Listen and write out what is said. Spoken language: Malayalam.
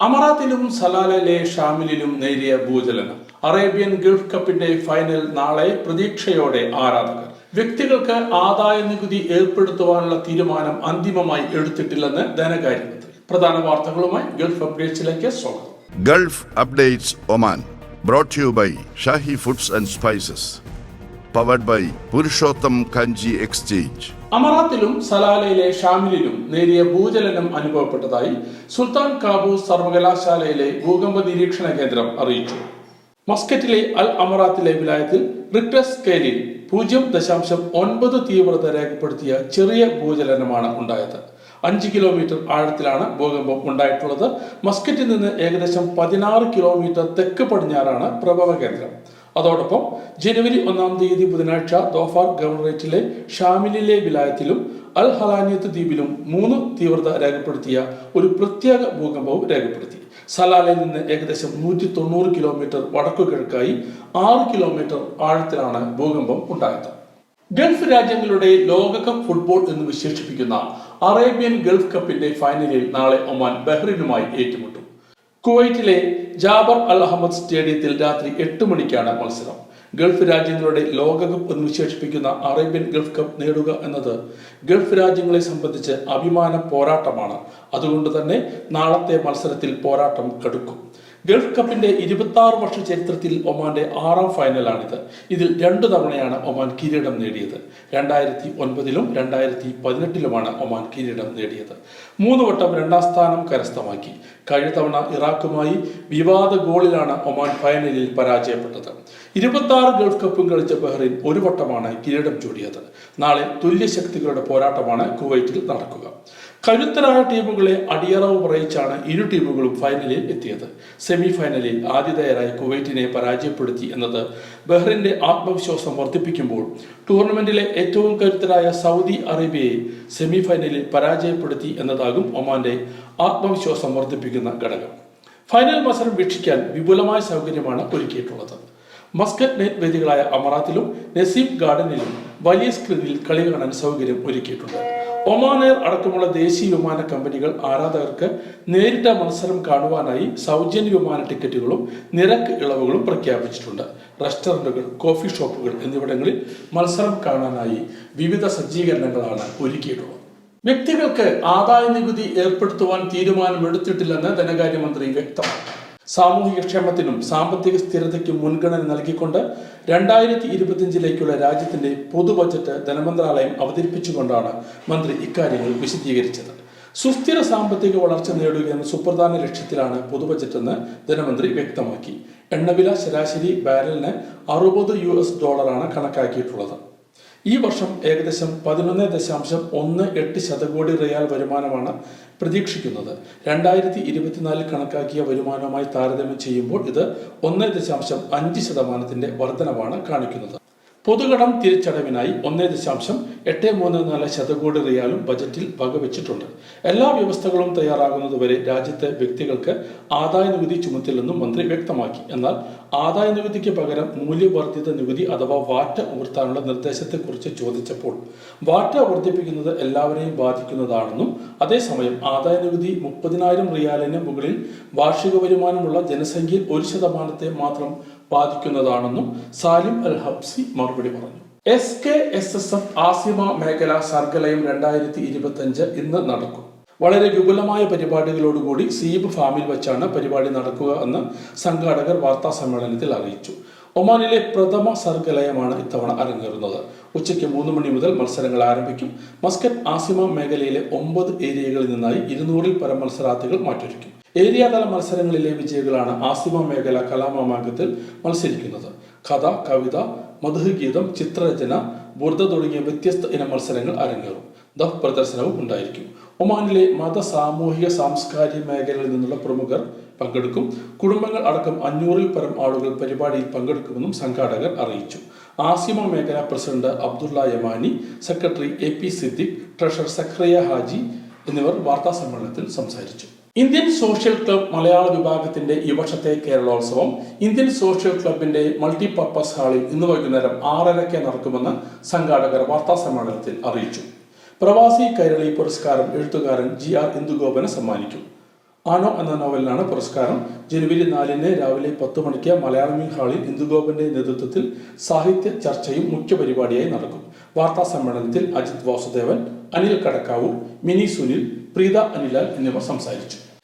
അമറാത്തിലും സലാലയിലെ ഷാമിലിലും നേരിയ ഭൂചലനം. അറേബ്യൻ ഗൾഫ് കപ്പിന്റെ ഫൈനൽ നാളെ പ്രതീക്ഷയോടെ ആരാധകർ. വ്യക്തികൾക്ക് ആദായ നികുതി ഏർപ്പെടുത്തുവാനുള്ള തീരുമാനം അന്തിമമായി എടുത്തിട്ടില്ലെന്ന് ധനകാര്യമന്ത്രി. പ്രധാന വാർത്തകളുമായി ഗൾഫ് അപ്ഡേറ്റ്സിലേക്ക് സ്വാഗതം. Gulf updates Oman brought you by Shahi foods and and Spices. By Purushottam Kanji exchange. അമറാത്തിലും സലാലയിലെ ഷാമിലിലും നേരിയ ഭൂചലനം അനുഭവപ്പെട്ടതായി സുൽത്താൻ കാബൂസ് സർവകലാശാലയിലെ ഭൂകമ്പ നിരീക്ഷണ കേന്ദ്രം അറിയിച്ചു മസ്കറ്റിലെ അൽ അമറാത്തിലെ വിലായത്തിൽ റിക്ടർ സ്കെയിലിൽ പൂജ്യം ദശാംശം ഒൻപത് തീവ്രത രേഖപ്പെടുത്തിയ ചെറിയ ഭൂചലനമാണ് ഉണ്ടായത് അഞ്ച് കിലോമീറ്റർ ആഴത്തിലാണ് ഭൂകമ്പം ഉണ്ടായിട്ടുള്ളത് മസ്കറ്റിൽ നിന്ന് ഏകദേശം പതിനാറ് കിലോമീറ്റർ തെക്ക് പടിഞ്ഞാറാണ് പ്രഭവ കേന്ദ്രം അതോടൊപ്പം ജനുവരി ഒന്നാം തീയതി ബുധനാഴ്ച ദോഫാർ ഗവർണറേറ്റിലെ ഷാമിലിലെ വിലായത്തിലും അൽ ഹലാനിയത്ത് ദ്വീപിലും മൂന്ന് തീവ്രത രേഖപ്പെടുത്തിയ ഒരു പ്രത്യേക ഭൂകമ്പവും രേഖപ്പെടുത്തി. സലാലയിൽ നിന്ന് ഏകദേശം നൂറ്റി തൊണ്ണൂറ് കിലോമീറ്റർ വടക്കു കിഴക്കായി ആറ് കിലോമീറ്റർ ആഴത്തിലാണ് ഭൂകമ്പം ഉണ്ടായത്. ഗൾഫ് രാജ്യങ്ങളുടെ ലോകകപ്പ് ഫുട്ബോൾ എന്ന് വിശേഷിപ്പിക്കുന്ന അറേബ്യൻ ഗൾഫ് കപ്പിന്റെ ഫൈനലിൽ നാളെ ഒമാൻ ബഹ്റിനുമായി ഏറ്റുമുട്ടും. കുവൈറ്റിലെ ജാബർ അൽ അഹമ്മദ് സ്റ്റേഡിയത്തിൽ രാത്രി എട്ട് മണിക്കാണ് മത്സരം. ഗൾഫ് രാജ്യങ്ങളുടെ ലോകകപ്പ് എന്ന് വിശേഷിപ്പിക്കുന്ന അറേബ്യൻ ഗൾഫ് കപ്പ് നേടുക എന്നത് ഗൾഫ് രാജ്യങ്ങളെ സംബന്ധിച്ച് അഭിമാന പോരാട്ടമാണ്. അതുകൊണ്ട് തന്നെ നാളത്തെ മത്സരത്തിൽ പോരാട്ടം കടുക്കും. ഗൾഫ് കപ്പിന്റെ ഇരുപത്തി ആറ് വർഷ ചരിത്രത്തിൽ ഒമാന്റെ ആറാം ഫൈനലാണിത്. ഇതിൽ രണ്ടു തവണയാണ് ഒമാൻ കിരീടം നേടിയത്. രണ്ടായിരത്തി ഒൻപതിലും രണ്ടായിരത്തി പതിനെട്ടിലുമാണ് ഒമാൻ കിരീടം നേടിയത്. മൂന്ന് വട്ടം രണ്ടാം സ്ഥാനം കരസ്ഥമാക്കി. കഴിഞ്ഞ തവണ ഇറാഖുമായി വിവാദ ഗോളിലാണ് ഒമാൻ ഫൈനലിൽ പരാജയപ്പെട്ടത്. ഇരുപത്തി ആറ് ഗൾഫ് കപ്പും കളിച്ച ബഹ്റിൻ ഒരു വട്ടമാണ് കിരീടം ചൂടിയത്. നാളെ തുല്യശക്തികളുടെ പോരാട്ടമാണ് കുവൈറ്റിൽ നടക്കുക. കരുത്തരായ ടീമുകളെ അടിയറവ് പറയിച്ചാണ് ഇരു ടീമുകളും ഫൈനലിൽ എത്തിയത്. സെമി ഫൈനലിൽ ആതിഥേയരായ കുവൈറ്റിനെ പരാജയപ്പെടുത്തി എന്നത് ബഹ്റിന്റെ ആത്മവിശ്വാസം വർദ്ധിപ്പിക്കുമ്പോൾ ടൂർണമെന്റിലെ ഏറ്റവും കരുത്തരായ സൗദി അറേബ്യയെ സെമി ഫൈനലിൽ പരാജയപ്പെടുത്തി എന്നതാകും ഒമാന്റെ ആത്മവിശ്വാസം വർദ്ധിപ്പിക്കുന്ന ഘടകം. ഫൈനൽ മത്സരം വീക്ഷിക്കാൻ വിപുലമായ സൗകര്യമാണ് ഒരുക്കിയിട്ടുള്ളത്. മസ്കറ്റ് നെറ്റ് വേദികളായ അമറാത്തിലും നസീം ഗാർഡനിലും വലിയ സ്ക്രീനിൽ കളി കാണാൻ സൗകര്യം ഒരുക്കിയിട്ടുണ്ട്. ഒമാൻ എയർ അടക്കമുള്ള ദേശീയ വിമാന കമ്പനികൾ ആരാധകർക്ക് നേരിട്ട മത്സരം കാണുവാനായി സൗജന്യ വിമാന ടിക്കറ്റുകളും നിരക്ക് ഇളവുകളും പ്രഖ്യാപിച്ചിട്ടുണ്ട്. റെസ്റ്റോറന്റുകൾ കോഫി ഷോപ്പുകൾ എന്നിവിടങ്ങളിൽ മത്സരം കാണാനായി വിവിധ സജ്ജീകരണങ്ങളാണ് ഒരുക്കിയിട്ടുള്ളത്. വ്യക്തികൾക്ക് ആദായ നികുതി ഏർപ്പെടുത്തുവാൻ തീരുമാനമെടുത്തിട്ടില്ലെന്ന് ധനകാര്യമന്ത്രി വ്യക്തമാക്കി. സാമൂഹിക ക്ഷേമത്തിനും സാമ്പത്തിക സ്ഥിരതയ്ക്കും മുൻഗണന നൽകിക്കൊണ്ട് രണ്ടായിരത്തി ഇരുപത്തിയഞ്ചിലേക്കുള്ള രാജ്യത്തിന്റെ പൊതു ബജറ്റ് ധനമന്ത്രാലയം അവതരിപ്പിച്ചുകൊണ്ടാണ് മന്ത്രി ഇക്കാര്യങ്ങൾ വിശദീകരിച്ചത്. സുസ്ഥിര സാമ്പത്തിക വളർച്ച നേടുക എന്ന സുപ്രധാന ലക്ഷ്യത്തിലാണ് പൊതുബജറ്റെന്ന് ധനമന്ത്രി വ്യക്തമാക്കി. എണ്ണവില ശരാശരി ബാരലിന് അറുപത് യു എസ് ഡോളറാണ് കണക്കാക്കിയിട്ടുള്ളത്. ഈ വർഷം ഏകദേശം പതിനൊന്ന് ദശാംശം ഒന്ന് എട്ട് ശതകോടി റിയാൽ വരുമാനമാണ് പ്രതീക്ഷിക്കുന്നത്. രണ്ടായിരത്തി ഇരുപത്തിനാലിൽ കണക്കാക്കിയ വരുമാനവുമായി താരതമ്യം ചെയ്യുമ്പോൾ ഇത് ഒന്ന് ദശാംശം അഞ്ച് ശതമാനത്തിന്റെ വർധനവാണ് കാണിക്കുന്നത്. പൊതുകടം തിരിച്ചടവിനായി ഒന്നേ ദശാംശം എട്ട് മൂന്ന് നാല് ശതകോടി റിയാലും ബജറ്റിൽ വകവെച്ചിട്ടുണ്ട്. എല്ലാ വ്യവസ്ഥകളും തയ്യാറാകുന്നതുവരെ രാജ്യത്തെ വ്യക്തികൾക്ക് ആദായ നികുതി ചുമത്തില്ലെന്നും മന്ത്രി വ്യക്തമാക്കി. എന്നാൽ ആദായ നികുതിക്ക് പകരം മൂല്യവർദ്ധിത നികുതി അഥവാ വാറ്റ ഉയർത്താനുള്ള നിർദ്ദേശത്തെക്കുറിച്ച് ചോദിച്ചപ്പോൾ വാറ്റ വർദ്ധിപ്പിക്കുന്നത് എല്ലാവരെയും ബാധിക്കുന്നതാണെന്നും അതേസമയം ആദായ നികുതി മുപ്പതിനായിരം റിയാലിന് മുകളിൽ വാർഷിക വരുമാനമുള്ള ജനസംഖ്യയിൽ ഒരു ശതമാനത്തെ മാത്രം ബാധിക്കുന്നതാണെന്നും സാലിം അൽ ഹബ്സി മറുപടി പറഞ്ഞു. S K S S F Asima മേഖല സർഗലയം രണ്ടായിരത്തി ഇരുപത്തി അഞ്ച് ഇന്ന് നടക്കും. വളരെ വിപുലമായ പരിപാടികളോടുകൂടി സീബ് ഫാമിൽ വെച്ചാണ് പരിപാടി നടക്കുക എന്ന് സംഘാടകർ വാർത്താ സമ്മേളനത്തിൽ അറിയിച്ചു. ഒമാനിലെ പ്രഥമ സർഗലയമാണ് ഇത്തവണ അരങ്ങേറുന്നത്. ഉച്ചയ്ക്ക് മൂന്ന് മണി മുതൽ മത്സരങ്ങൾ ആരംഭിക്കും. മസ്കറ്റ് ആസിമ മേഖലയിലെ ഒമ്പത് ഏരിയകളിൽ നിന്നായി ഇരുന്നൂറിൽ പരം മത്സരാർത്ഥികൾ മാറ്റൊരുക്കും. ഏരിയ തല മത്സരങ്ങളിലെ വിജയികളാണ് ആസിമ മേഖല കലാമാമാങ്കത്തിൽ മത്സരിക്കുന്നത്. കഥ കവിത മധുഗീതം ചിത്രരചന ബുർദ തുടങ്ങിയ വ്യത്യസ്ത ഇനം മത്സരങ്ങൾ അരങ്ങേറും. ദഫ് പ്രദർശനവും ഉണ്ടായിരിക്കും. ഒമാനിലെ മത സാമൂഹിക സാംസ്കാരിക മേഖലകളിൽ നിന്നുള്ള പ്രമുഖർ പങ്കെടുക്കും. കുടുംബങ്ങൾ അടക്കം അഞ്ഞൂറിൽ പരം ആളുകൾ പരിപാടിയിൽ പങ്കെടുക്കുമെന്നും സംഘാടകർ അറിയിച്ചു. ആസിമ മേഖല president Abdullah Yamani secretary A P Siddique treasurer Zakariya Haji എന്നിവർ വാർത്താ സമ്മേളനത്തിൽ സംസാരിച്ചു. ഇന്ത്യൻ സോഷ്യൽ ക്ലബ് മലയാള വിഭാഗത്തിന്റെ ഈ വർഷത്തെ കേരളോത്സവം ഇന്ത്യൻ സോഷ്യൽ ക്ലബിന്റെ മൾട്ടിപർപ്പസ് ഹാളിൽ ഇന്ന് വൈകുന്നേരം ആറരയ്ക്ക് നടക്കുമെന്ന് സംഘാടകർ വാർത്താ സമ്മേളനത്തിൽ അറിയിച്ചു. പ്രവാസി കൈരളി പുരസ്കാരം എഴുത്തുകാരൻ ജി ആർ ഇന്ദുഗോപന് സമ്മാനിക്കും. ആണോ എന്ന നോവലിനാണ് പുരസ്കാരം. ജനുവരി നാലിന് രാവിലെ പത്ത് മണിക്ക് മലയാളമി ഹാളിൽ ഇന്ദുഗോപന്റെ നേതൃത്വത്തിൽ സാഹിത്യ ചർച്ചയും മുഖ്യ പരിപാടിയായി നടക്കും. വാർത്താ സമ്മേളനത്തിൽ അജിത് വാസുദേവൻ അനിൽ കടക്കാവൂർ മിനി സുനിൽ പ്രീത അനിലാൽ എന്നിവർ സംസാരിച്ചു.